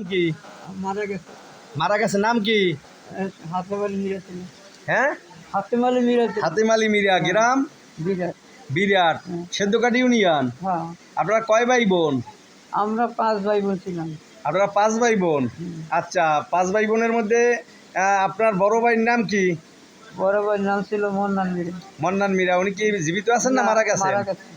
নাম কি? মারা গেছে। মারা গেছে নাম কি? হাতে মালি মিরা ছিল হ্যাঁ? হাতে মালি মিরা হাতেমালি মিরা আলী গ্রাম? বিরাট। বিরাট। হুম। সেদ্ধকাটি ইউনিয়ন? হ্যাঁ। আপনারা কয় ভাই বোন? আমরা পাঁচ ভাই বোন ছিলাম। আপনারা পাঁচ ভাই বোন? আচ্ছা পাঁচ ভাই বোনের মধ্যে আপনার বড় ভাইয়ের নাম কি? বড় ভাইয়ের নাম ছিল মন্নান মিরে। মন্নান মিরা উনি কি জীবিত আছেন না না, মারা গেছেন?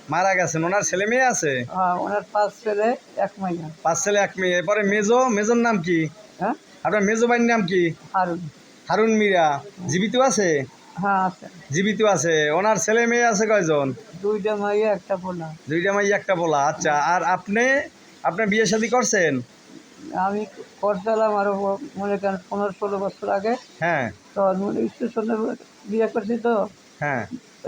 মারা গেছেন। ওনার ছেলে মেয়ে আছে? হ্যাঁ ওনার পাঁচ ছেলে এক মাইয়া পাঁচ ছেলে এক মেয়ে। এরপরে মেজো মেজোর নাম কি? হ্যাঁ? আপনার মেজো ভাইয়ের নাম কি? হারুন। হারুন মিরা। জীবিত আছে? হ্যাঁ আছে। জীবিত আছে। ওনার ছেলে মেয়ে আছে কয়জন? দুইটা মাইয়া একটা পোলা। দুইটা মাই একটা বলা আচ্ছা আর আপনি আপনি বিয়ে শাদী করছেন? আমি করছিলাম আরও মনে করেন পনেরো ষোলো বছর আগে। হ্যাঁ। তো মনে স্টেশনে বিয়ে করছি তো। হ্যাঁ।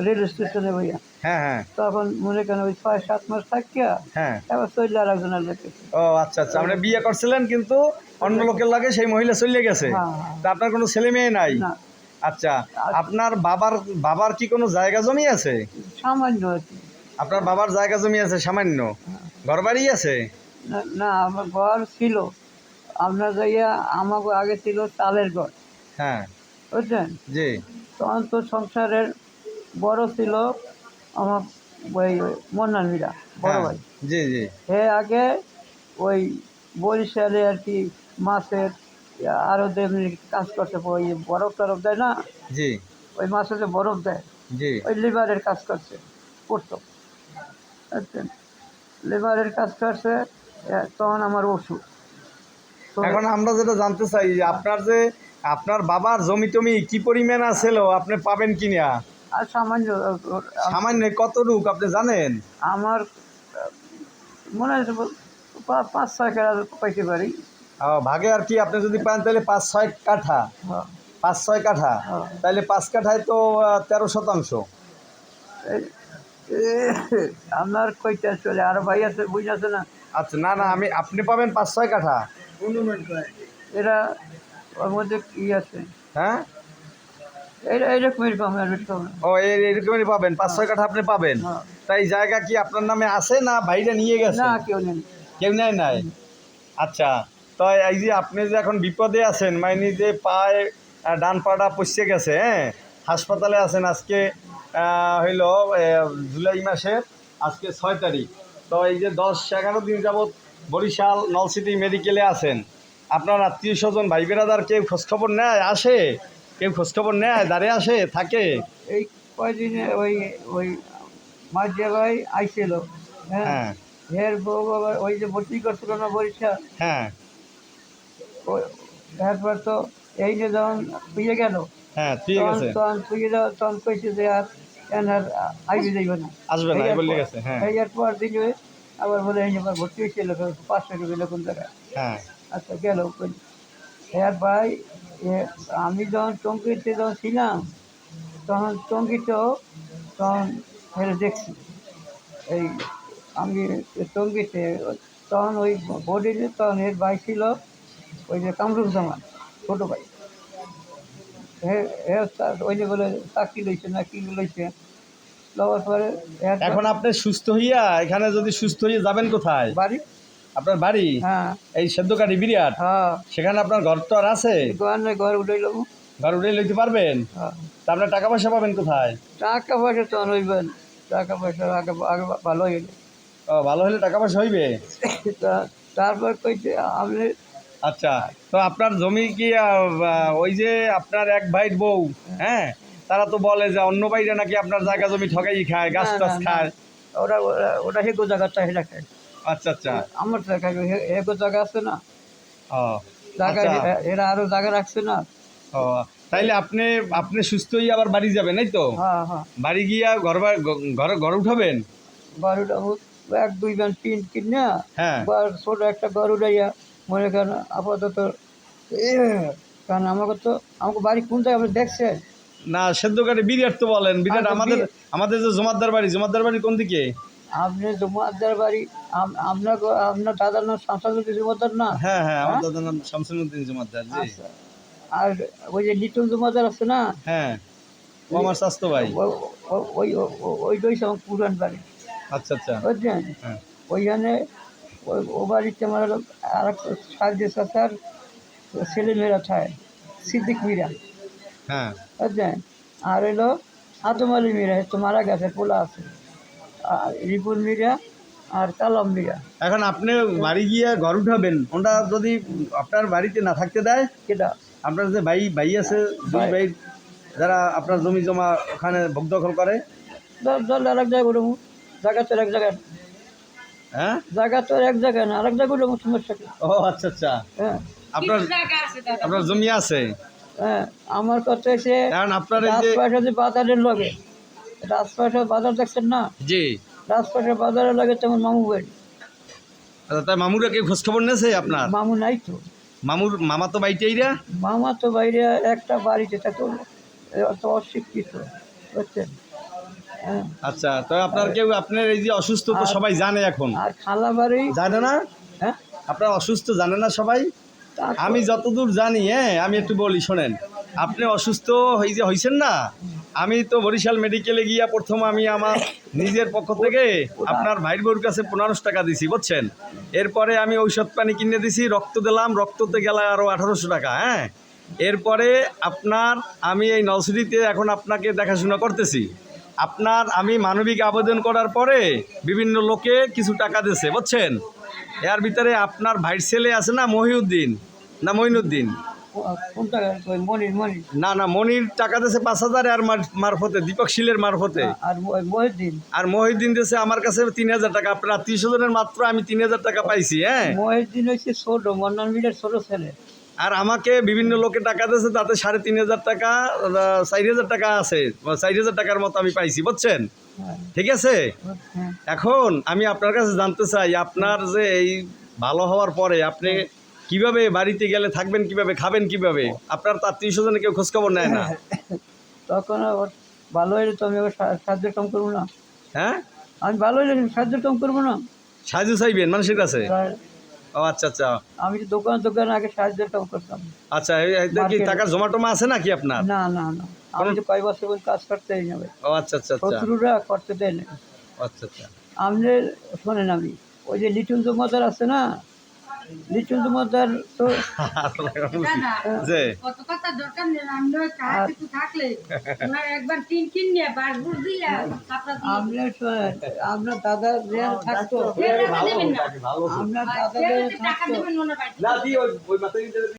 রেল স্টেশনে বইয়া। হ্যাঁ হ্যাঁ। তখন মনে করেন ওই ছয় সাত মাস থাকিয়া হ্যাঁ। এবার চলে আর একজনের লেগেছে ও আচ্ছা আচ্ছা। আপনি বিয়ে করছিলেন কিন্তু অন্য লোকের লাগে সেই মহিলা চলে গেছে। হ্যাঁ, হ্যাঁ। তা আপনার কোনো ছেলে মেয়ে নাই? না। আচ্ছা আপনার বাবার বাবার কি কোনো জায়গা জমি আছে? সামান্য আপনার বাবার জায়গা জমি আছে সামান্য। ঘর বাড়ি আছে? না- না আমার ঘর ছিল। আপনার যাইয়া আমাকে আগে ছিল চালের ঘর। হ্যাঁ। বুঝছেন? জি। তখন তো সংসারের বড় ছিল আমার ওই মন্নান মীরা বড় হ্যাঁ, ভাই। জি জি। হে আগে ওই বরিশালে আর কি মাছের আরও তেমনি কাজ করছে ওই বরফ টরফ দেয় না? জি। ওই মাছে যে বরফ দেয় জি। ওই লিভারের কাজ করছে করতো। বুঝছেন? লিভারের কাজ করছে তখন আমার ওষুধ। তো এখন আমরা যেটা জানতে চাই যে আপনার যে আপনার বাবার জমি টমি কি পরিমাণ আছিল আপনি পাবেন কিনা আর সামান্য সামান্য কতটুক আপনি জানেন? আমার মনে হয় পাঁচ ছয় কেরা পাইতে পারি। ভাগে আর কি আপনি যদি পান তাহলে পাঁচ ছয় কাঠা। হ্যাঁ। পাঁচ ছয় কাঠা। হ্যাঁ। তাহলে পাঁচ কাঠায় তো তেরো শতাংশ। আপনার কইটা চলে? আর ভাই আছে বুঝ আছে না? আচ্ছা না না আমি আপনি পাবেন পাঁচ ছয় কাঠা। এরা ওর মধ্যে কি আছে? হ্যাঁ। ও এই এরকমই পাবেন পাঁচ ছয় কাঠা আপনি পাবেন। তাই জায়গা কি আপনার নামে আছে না বাইরে নিয়ে গেছে? না কেউ নেই। কেউ নেয় নাই? আচ্ছা তো এই যে আপনি যে এখন বিপদে আছেন মানে যে পায়ে ডান পাটা পচে গেছে হ্যাঁ? হাসপাতালে আছেন আজকে হইল জুলাই মাসের আজকে ছয় তারিখ। তো এই যে দশ এগারো দিন যাবৎ বরিশাল নলসিটি মেডিকেলে আছেন। আপনার আত্মীয় স্বজন ভাই বেড়াদার কেউ খোঁজখবর নেয়? আসে? কেউ খোঁজখবর নেয়? দাঁড়িয়ে আসে? থাকে? এই কয়দিনে ওই ওই মাঝে ভাই আইছিল হ্যাঁ? হ্যাঁ। এর বউ বাবা ওই যে ভর্তি করছিল না বরিশাল? হ্যাঁ। তারপর তো এই যে যখন গেল হ্যাঁ ঠিক আছে তখন তখন কইছে যে আর এনার আইবে যাইবে না। আসবে না এই বলে এরপর- হ্যাঁ। এই এরপর দিনে আবার বলে এই ভর্তি হয়েছিল পাঁচশো টাকা কোন জায়গায়? হ্যাঁ। আচ্ছা গেল হ্যাঁ ভাই আমি যখন টঙ্কিতে যখন ছিলাম তখন টঙ্কিতেও তখন হেরে দেখছি। এই আমি টঙ্কিতে তখন ওই বডিতে তখন এর ভাই ছিল ওই যে কামরুল জামান ছোটো ভাই। ওই যে বলে চাকরি লইছে না কি লইছে? লওয়ার পরে এখন আপনি সুস্থ হইয়া এখানে যদি সুস্থ হয়ে যাবেন কোথায়? বাড়ি? আপনার বাড়ি? হ্যাঁ। এই সেদ্ধকাঠি বিরিয়াট? হ্যাঁ। সেখানে আপনার ঘর তো আর আছে? ঘর ঘর উঠাইল ঘর উঠে লইতে পারবেন? হ্যাঁ। তা আপনার টাকা পয়সা পাবেন কোথায়? টাকা পয়সা তো হইবেন টাকা পয়সা আগে আগে ভালো হইলে ও ভালো হলে টাকা পয়সা হইবে? তারপর কইছে আপনি আচ্ছা তো আপনার জমি কি ওই যে আপনার এক ভাইয়ের বউ হ্যাঁ? তারা তো বলে যে অন্য বাইরে নাকি আপনার জায়গা জমি ঠকাই খায় গাছ টাছ না, না। খায় ওরা ওরা- ওটা হেগো জায়গাটা হেরা খায়। আচ্ছা আচ্ছা। আমার জায়গা হেগো জায়গা আছে না। ও জায়গা আচ্ছা। এরা আরও জায়গা রাখছে না। ও তাইলে আপনি আপনি সুস্থ হয়ে আবার বাড়ি যাবেন এই তো? হ্যাঁ হ্যাঁ। বাড়ি গিয়া ঘর ঘর ঘর উঠাবেন? গরুটা এক দুই ব্যান তিন কিন হ্যাঁ। ছোট একটা ঘর ডাইয়া মনে করেন আপাতত কারণ আমাকে তো আমাকে বাড়ি কোন জায়গায় আপনি দেখছেন? না সেদ্ধ কাটে বিরাট তো বলেন। বিরাট আমাদের আমাদের যে জমাদ্দার বাড়ি জমাদ্দার বাড়ি কোন দিকে? আপনি জমাদার বাড়ি আপনার আপনার দাদার নাম শামসাদুদ্দিন জমাদার না? হ্যাঁ হ্যাঁ আমার হ্যাঁ? দাদার নাম শামসুদ্দিন জমাদ্দার জি। আচ্ছা। আর ওই যে লিটন জমাদার আছে না? হ্যাঁ ও আমার স্বাস্থ্য ভাই। ওই ওই রয়েছে আমার পুরান বাড়ি। আচ্ছা আচ্ছা। বুঝছেন হ্যাঁ। ওইখানে ওই ও বাড়িতে আমার হলো আর এক সাহায্য চাচার ছেলে মেয়েরা থাকে সিদ্দিক মিরা। হ্যাঁ। বুঝলেন? আর হলো আদম আলী মিরা তো মারা গেছে পোলা আছে। আর রিপুল মিরা আর কালাম মিরা। এখন আপনি বাড়ি গিয়ে ঘর উঠাবেন ওটা যদি আপনার বাড়িতে না থাকতে দেয় কেটা আপনার যে ভাই ভাই আছে দুই ভাই। যারা আপনার জমি জমা ওখানে ভোগ দখল করে। দল এক জায়গায় জায়গা তো এক জায়গায় হ্যাঁ? জায়গা তো এক জায়গায় না আর এক জায়গায় সমস্যা ও আচ্ছা আচ্ছা। হ্যাঁ। আপনার আপনার জমি আছে? হ্যাঁ আমার কথা হচ্ছে কারণ আপনার যে রাজপাশে যে বাজারের লগে রাজপাশে বাজার দেখছেন না? জি। রাজপাশে বাজারের লাগে তেমন মামু বাড়ি আচ্ছা, তাই মামুরা কি খোঁজ খবর নেছে আপনার? মামু নাই তো। মামুর মামা তো বাইটেইরা মামা তো বাইরে একটা বাড়িতে তা অশিক্ষিত বুঝছেন? আচ্ছা তো আপনার কেউ আপনার এই যে অসুস্থ তো সবাই জানে এখন। আর খালা বাড়ি জানে না? হ্যাঁ? আপনার অসুস্থ জানে না সবাই? আমি যতদূর জানি হ্যাঁ আমি একটু বলি শোনেন। আপনি অসুস্থ হয়ে যে হয়েছেন না আমি তো বরিশাল মেডিকেলে গিয়া প্রথম আমি আমার নিজের পক্ষ থেকে আপনার ভাইয়ের বউর কাছে পনেরোশো টাকা দিছি বুঝছেন? এরপরে আমি ঔষধ পানি কিনে দিছি রক্ত দিলাম রক্ততে গেলে আরও আঠারোশো টাকা হ্যাঁ? এরপরে আপনার আমি এই নলসিটিতে এখন আপনাকে দেখাশোনা করতেছি। আপনার আমি মানবিক আবেদন করার পরে বিভিন্ন লোকে কিছু টাকা দিছে বুঝছেন? এর ভিতরে আপনার ভাইয়ের ছেলে আছে না মহিউদ্দিন? না মনির না না, মনির টাকা দিয়েছে পাঁচ হাজার আর মারফতে, দীপক শিলের মারফতে। আর মহিউদ্দিন দিয়েছে আমার কাছে তিন হাজার টাকা, আপনার আত্মীয় স্বজনের মাত্র আমি তিন হাজার টাকা পাইছি হ্যাঁ? মহিউদ্দিন হচ্ছে ছোট মন্ডন মিলের ছোট ছেলে। আর আমাকে বিভিন্ন লোকে টাকা দিয়েছে তাতে সাড়ে তিন হাজার টাকা চার হাজার টাকা আছে। চার হাজার টাকার মতো আমি পাইছি বুঝছেন? হ্যাঁ। ঠিক আছে? হ্যাঁ। এখন আমি আপনার কাছে জানতে চাই আপনার যে এই ভালো হওয়ার পরে আপনি কীভাবে বাড়িতে গেলে থাকবেন কীভাবে খাবেন কীভাবে? আপনার তো আত্মীয় স্বজনে কেউ খোঁজখবর নেয় না। তখন ভালো হলে তো আমি সাহায্য কম করব না। হ্যাঁ? আমি ভালো হলে সাহায্য কম করব না। সাহায্য চাইবেন মানুষের কাছে? তার ও আচ্ছা আচ্ছা। আমি তো দোকান দোকান আগে সাহায্য করতাম। আচ্ছা কি টাকা টাকার জমাটমা আছে নাকি আপনার? না না না। আমি তো কয় বছর পর কাজ করতে যাবে ও আচ্ছা আচ্ছা আচ্ছা। শত্রুরা করতে দেয় না। আচ্ছা আচ্ছা। আপনি শোনেন আমি ওই যে লিটন জমাদার আছে না লিটন জমাদার তো যে কত কথা দরকার নেই আমরা চা কিছু থাকলে ওনার একবার টিন কিন নিয়ে বাসবুর দিয়া দাদা যে থাকতো। দাদা যে না ওই মাথায়